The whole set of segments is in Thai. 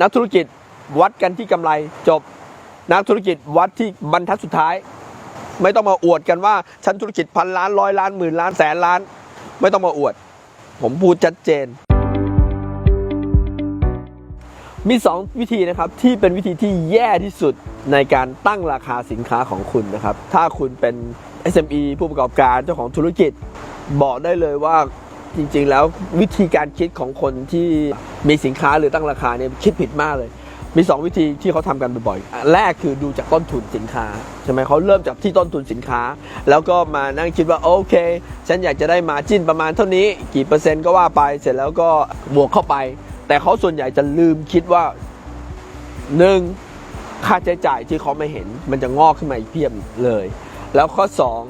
นักธุรกิจวัดกันที่กำไรจบ นักธุรกิจวัดที่บรรทัดสุดท้าย ไม่ต้องมาอวดกันว่าฉันธุรกิจพันล้านร้อยล้านหมื่นล้านแสนล้าน ไม่ต้องมาอวด ผมพูดชัดเจน มี 2 วิธีนะครับที่เป็นวิธีที่แย่ที่สุดในการตั้งราคาสินค้าของคุณนะครับ ถ้าคุณเป็น SME ผู้ประกอบการเจ้าของธุรกิจ บอกได้เลยว่า จริง ๆ แล้ววิธีการคิดของคนที่มีสินค้าหรือตั้งราคาเนี่ยคิดผิดมากเลย มี 2 วิธีที่เขาทำกันบ่อยๆแรกคือดูจากต้นทุนสินค้าใช่ไหมเขาเริ่มจากที่ต้นทุนสินค้า แล้วก็มานั่งคิดว่าโอเค ฉันอยากจะได้มาจิ้นประมาณเท่านี้ กี่เปอร์เซ็นต์ก็ว่าไปเสร็จแล้วก็บวกเข้าไป แต่เขาส่วนใหญ่จะลืมคิดว่าหนึ่งค่าใช้จ่ายที่เขาไม่เห็น มันจะงอกขึ้นมาอีกเพียบเลย แล้วข้อสอง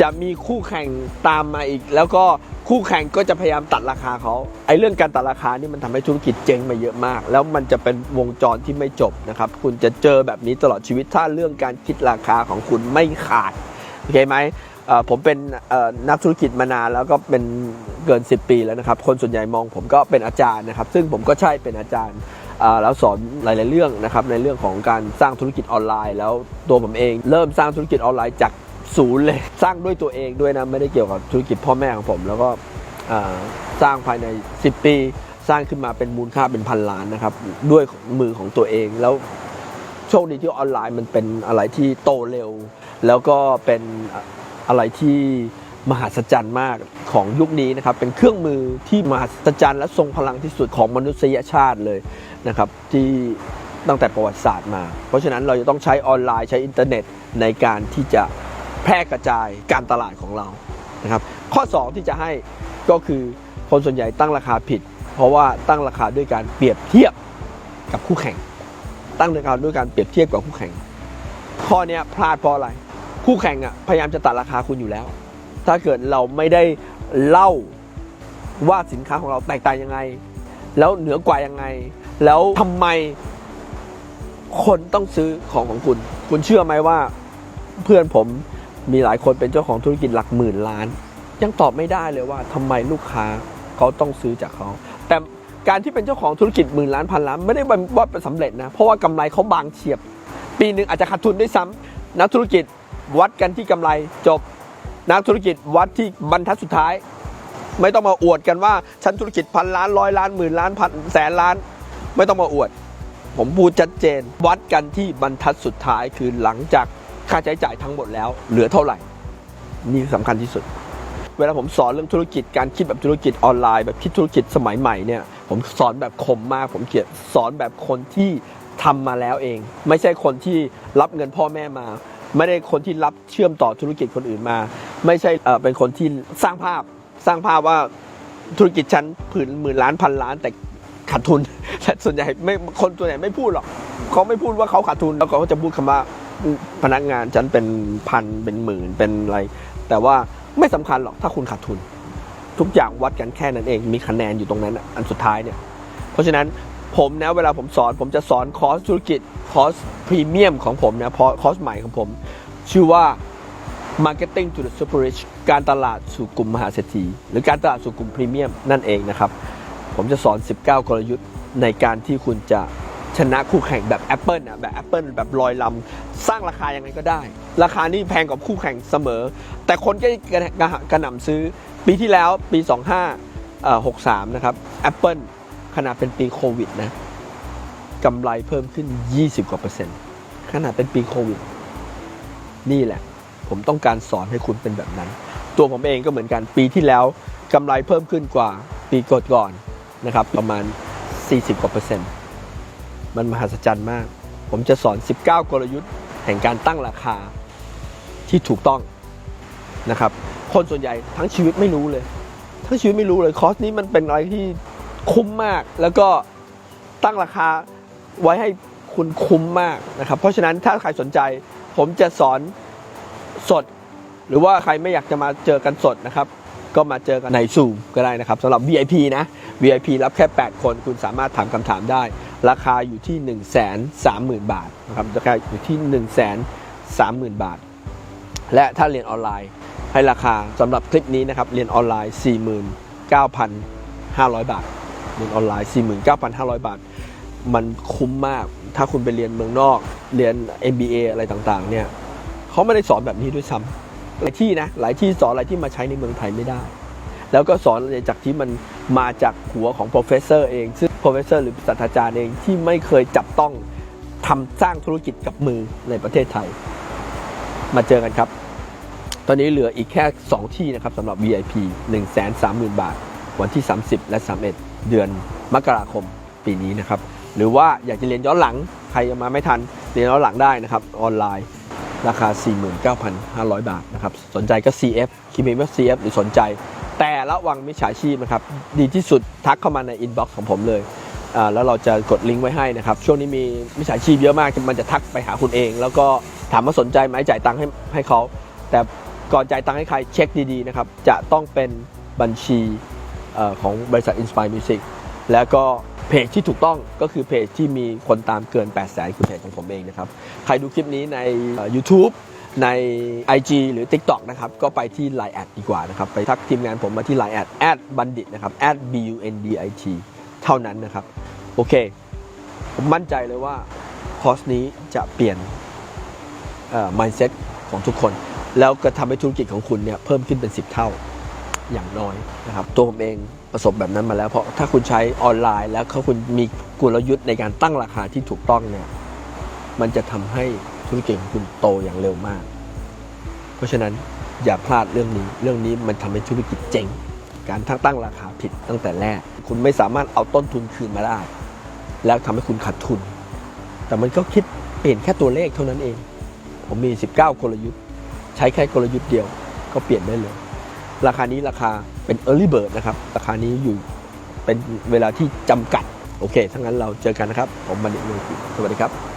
จะมีคู่แข่งตามมาอีก แล้วก็คู่แข่งก็จะพยายามตัดราคาเขาไอ้เรื่องการตัดราคานี่มันทำให้ธุรกิจเจ๊งมาเยอะมาก แล้วมันจะเป็นวงจรที่ไม่จบนะครับ คุณจะเจอแบบนี้ตลอดชีวิตถ้าเรื่องการคิดราคาของคุณไม่ขาดโอเคไหมผมเป็นนักธุรกิจมานานแล้วก็เป็นเกิน 10 ปีแล้วนะครับ คนส่วนใหญ่มองผมก็เป็นอาจารย์นะครับ ซึ่งผมก็ใช่เป็นอาจารย์แล้วสอนหลาย ๆ เรื่องนะครับในเรื่องของการสร้างธุรกิจออนไลน์ แล้วตัวผมเองเริ่มสร้างธุรกิจออนไลน์จาก ศูนย์เลยสร้างด้วยตัวเองด้วยนะ ไม่ได้เกี่ยวกับธุรกิจพ่อแม่ของผม แล้วก็สร้างภายใน 10 ปี สร้างขึ้นมาเป็นมูลค่าเป็นพันล้านนะครับ ด้วยมือของตัวเองแล้วโชคดีที่ออนไลน์มันเป็นอะไรที่โตเร็ว แล้วก็เป็นอะไรที่มหัศจรรย์มากของยุคนี้นะครับ เป็นเครื่องมือที่มหัศจรรย์และทรงพลังที่สุดของมนุษยชาติเลยนะครับ ที่ตั้งแต่ประวัติศาสตร์มา เพราะฉะนั้นเราจะต้องใช้ออนไลน์ใช้อินเทอร์เน็ตในการที่จะ แพร่กระจายการตลาดของเรานะครับข้อ 2 ที่จะให้ก็คือคนส่วนใหญ่ตั้งราคาผิด เพราะว่าตั้งราคาด้วยการเปรียบเทียบกับคู่แข่ง ตั้งราคาด้วยการเปรียบเทียบกับคู่แข่ง ข้อเนี้ยพลาดเพราะอะไร คู่แข่งอะพยายามจะตัดราคาคุณอยู่แล้ว ถ้าเกิดเราไม่ได้เล่าว่าสินค้าของเราแตกต่างยังไง แล้วเหนือกว่ายังไง แล้วทำไมคนต้องซื้อของของคุณ คุณเชื่อไหมว่าเพื่อนผม มีหลายคนเป็นเจ้าของธุรกิจหลักหมื่นล้าน ยังตอบไม่ได้เลยว่าทำไมลูกค้าเขาต้องซื้อจากเขา แต่การที่เป็นเจ้าของธุรกิจหมื่นล้านพันล้านไม่ได้ว่าเป็นสำเร็จนะ เพราะว่ากำไรเขาบางเฉียบ ปีหนึ่งอาจจะขาดทุนด้วยซ้ำนักธุรกิจวัดกันที่กำไรจบ นักธุรกิจวัดที่บรรทัดสุดท้าย ไม่ต้องมาอวดกันว่าฉันธุรกิจพันล้านร้อยล้านหมื่นล้านพันแสนล้าน ไม่ต้องมาอวด ผมพูดชัดเจน วัดกันที่บรรทัดสุดท้ายคือหลังจาก ค่าใช้จ่ายทั้งหมดแล้ว เหลือเท่าไหร่ นี่สำคัญที่สุด เวลาผมสอนเรื่องธุรกิจการคิดแบบธุรกิจออนไลน์แบบคิดธุรกิจสมัยใหม่เนี่ย ผมสอนแบบคมมาก ผมเขียนสอนแบบคนที่ทำมาแล้วเอง ไม่ใช่คนที่รับเงินพ่อแม่มา ไม่ได้คนที่รับเชื่อมต่อธุรกิจคนอื่นมา ไม่ใช่เป็นคนที่สร้างภาพสร้างภาพว่าธุรกิจฉันผืนหมื่นล้านพันล้านแต่ขาดทุนแต่ส่วนใหญ่ไม่คนส่วนใหญ่ไม่พูดหรอกเขาไม่พูดว่าเขาขาดทุนแล้วเขาจะพูดคำว่า พนักงานฉันเป็นพันเป็นหมื่นเป็นอะไร แต่ว่าไม่สำคัญหรอกถ้าคุณขาดทุน ทุกอย่างวัดกันแค่นั้นเองมีคะแนนอยู่ตรงนั้นอันสุดท้ายเนี่ย เพราะฉะนั้นผมนะเวลาผมสอนผมจะสอนคอร์สธุรกิจคอร์สพรีเมียมของผมนะพอคอร์สใหม่ของผม ชื่อว่า Marketing to the Super Rich การตลาดสู่กลุ่มมหาเศรษฐีหรือการตลาดสู่กลุ่มพรีเมียมนั่นเองนะครับ ผมจะสอน 19 กลยุทธ์ในการที่คุณจะ ชนะคู่แข่งแบบ Apple นะแบบ Apple แบบลอยลำสร้างราคายังไงก็ได้ ราคานี่แพงกว่าคู่แข่งเสมอ แต่คนก็กระกระกระหน่ำซื้อปีที่แล้วปี 2563 นะครับ Apple ขนาดเป็นปีโควิดนะกำไรเพิ่มขึ้น 20 กว่าเปอร์เซ็นต์ขนาดเป็นปีโควิด นี่แหละ ผมต้องการสอนให้คุณเป็นแบบนั้น ตัวผมเองก็เหมือนกันปีที่แล้วกำไรเพิ่มขึ้นกว่าปีก่อนๆนะครับ ประมาณ 40 กว่าเปอร์เซ็นต์ มันมหัศจรรย์มาก ผมจะสอน 19 กลยุทธ์แห่งการตั้งราคาที่ถูกต้องนะครับ คนส่วนใหญ่ทั้งชีวิตไม่รู้เลย ทั้งชีวิตไม่รู้เลยคอร์สนี้มันเป็นอะไรที่คุ้มมาก แล้วก็ตั้งราคาไว้ให้คุณคุ้มมากนะครับ เพราะฉะนั้นถ้าใครสนใจ ผมจะสอนสด หรือว่าใครไม่อยากจะมาเจอกันสดนะครับ ก็มาเจอกันในซูมก็ได้นะครับสำหรับ VIP นะ VIP รับแค่ 8 คนคุณสามารถถามคำถามได้ ราคาอยู่ที่ 1 3 0 0 0 0 บาทนะครับราคาอยู่ที่ 1 3 0 0 0 0 บาท และถ้าเรียนออนไลน์ให้ราคาสำหรับคลิปนี้นะครับเรียนออนไลน์ 49,500 บาทเรียนออนไลน์ 49,500 บาท มันคุ้มมากถ้าคุณไปเรียนเมืองนอก เรียน MBA อะไรต่างๆเนี่ยเขาไม่ได้สอนแบบนี้ด้วยซ้ำ หลายที่นะหลายที่สอนอะไรที่มาใช้ในเมืองไทยไม่ได้ แล้วก็สอนอะไรจากที่มันมาจากหัวของ professor เองซึ่ง professor หรือศาสตราจารย์เองที่ไม่เคยจับต้องทำสร้างธุรกิจกับมือในประเทศไทย มาเจอกันครับ ตอนนี้เหลืออีกแค่ 2 ที่นะครับสำหรับ VIP 130,000 บาท วันที่ 30 และ 31 เดือนมกราคมปีนี้นะครับ หรือว่าอยากจะเรียนย้อนหลัง ใครยังมาไม่ทัน เรียนย้อนหลังได้นะครับ ออนไลน์ ราคา 49,500 บาทนะครับ สนใจก็ CF คิมเมว่า CF หรือสนใจ แต่ระวังมิจฉาชีพนะครับ ดีที่สุดทักเข้ามาในอินบ็อกซ์ของผมเลย แล้วเราจะกดลิงก์ไว้ให้นะครับ ช่วงนี้มีมิจฉาชีพเยอะมาก มันจะทักไปหาคุณเอง แล้วก็ถามว่าสนใจไหมจ่ายตังค์ให้ให้เขา แต่ก่อนจ่ายตังค์ให้ใครเช็คดีๆนะครับ จะต้องเป็นบัญชีอของบริษัท Inspire Music แล้วก็ เพจที่ถูกต้องก็คือเพจที่มีคนตามเกิน 8 0 0 0 0คือเพจของผมเองนะครับ ใครดูคลิปนี้ใน YouTube ใน IG หรือ TikTok นะครับ ก็ไปที่ Line แอดดีกว่านะครับ ไปทักทีมงานผมมาที่ Line แอดแอดบัณฑิตนะครับ b u n d i t เท่านั้นนะครับ โอเค ผมมั่นใจเลยว่าคอร์สนี้จะเปลี่ยนเอ่อ mindset ของทุกคน แล้วก็ทำให้ธุรกิจของคุณเนี่ยเพิ่มขึ้นเป็น 10 เท่า อย่างน้อยนะครับตัวผมเองประสบแบบนั้นมาแล้ว เพราะถ้าคุณใช้ออนไลน์ แล้วเขาคุณมีกลยุทธ์ในการตั้งราคาที่ถูกต้องเนี่ยมันจะทำให้ธุรกิจของคุณโตอย่างเร็วมาก เพราะฉะนั้นอย่าพลาดเรื่องนี้ เรื่องนี้มันทำให้ธุรกิจเจ๊งการทักตั้งราคาผิดตั้งแต่แรก คุณไม่สามารถเอาต้นทุนคืนมาได้ แล้วทำให้คุณขาดทุน แต่มันก็คิดเปลี่ยนแค่ตัวเลขเท่านั้นเอง ผมมี 19 กลยุทธ์ ใช้แค่กลยุทธ์เดียวก็เปลี่ยนได้เลย ราคานี้ราคาเป็น Early Bird นะครับ ราคานี้อยู่เป็นเวลาที่จำกัด โอเค ถ้างั้นเราเจอกันนะครับ ผมบันดิตโลกุสวัสดีครับ